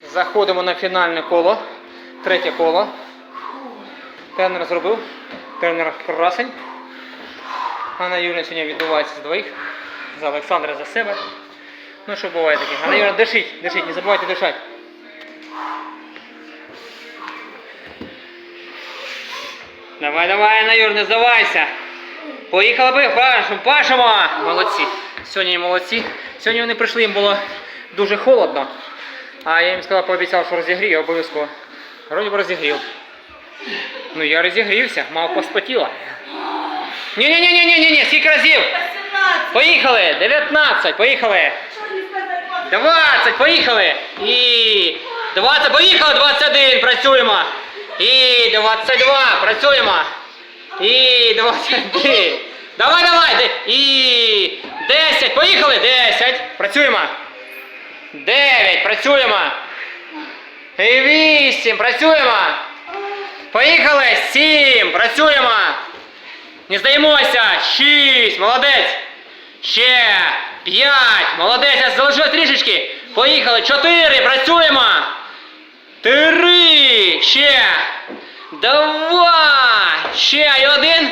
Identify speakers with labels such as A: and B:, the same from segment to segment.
A: Заходимо на фінальне коло. Третє коло. Тренер зробив. Тренер красень. Анна Юрія сьогодні відбувається з двоїх. За Олександра за себе. Ну що буває таке? Анна Юрія, дишіть, дишіть, не забувайте дишати. Давай, давай, Анна Юрія, не здавайся. Поїхали би, пашемо, пашемо. Молодці. Сьогодні молодці. Сьогодні вони прийшли, їм було дуже холодно. А я їм сказав, пообіцяв, що розігрію обов'язково. Вроді б розігрів. Ну я розігрівся, мав поспотіла. ні ні ні ні ні ні ні скільки разів? Поїхали! 19, поїхали!
B: Що
A: 20, поїхали! І 20, поїхали, 21, працюємо! І 22, працюємо! І 23. Давай, давай! І 10, поїхали! 10, працюємо! 9, працюємо! І 8, працюємо! Поїхали! 7, працюємо! Не здаємося! 6, молодець! Ще 5, молодець, залишилось трішечки. Поїхали, 4, працюємо. 3, ще. Два, ще і один.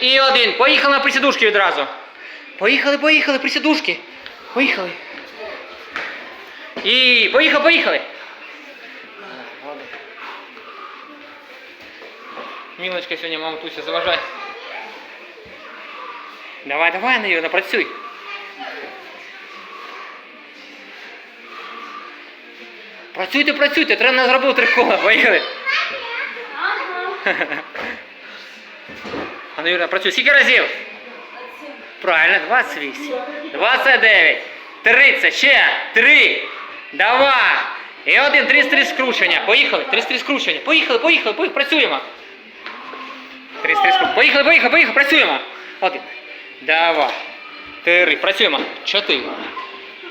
A: І один. Поїхали на присідушки відразу. Поїхали, поїхали, присідушки. Поїхали. І поїхали, поїхали. Мілочка сьогодні мамтуся заважає. Давай, давай, Наївна, працюй. Працюйте, працюйте, тренер зробив три кола, поїхали. А Юрія, працюй. Скільки разів? Правильно, 28. 29. 30. Ще. 3. Два. І один. 33 скручення. Поїхали. 33 скручення. Поїхали, поїхали, поїхали. Працюємо. 33 скручення. Поїхали, поїхали, поїхали. Працюємо. Один. Два. Три. Працюємо. Чотири.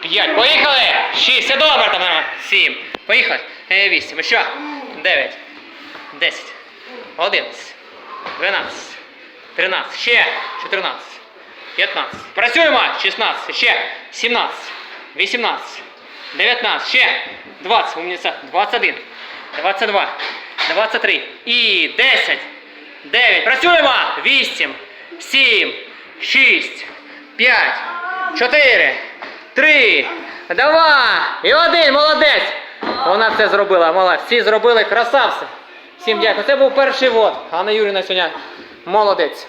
A: П'ять. Поїхали. Шість. Все добре там. Сім. Поїхали. Е, Вісім. Ще. Дев'ять. Десять. Одинадцять. 12, 13, ще 14, 15. Працюємо. 16, ще 17, 18, 19, ще 20, умніця, 21, 22, 23 і 10, 9. Працюємо. 8, 7, 6, 5, 4, 3, 2 і 1. Молодець. Вона все зробила. Молодець. Всі зробили красавці. Всім дякую. Це був перший вод. Анна Юріна сьогодні молодець.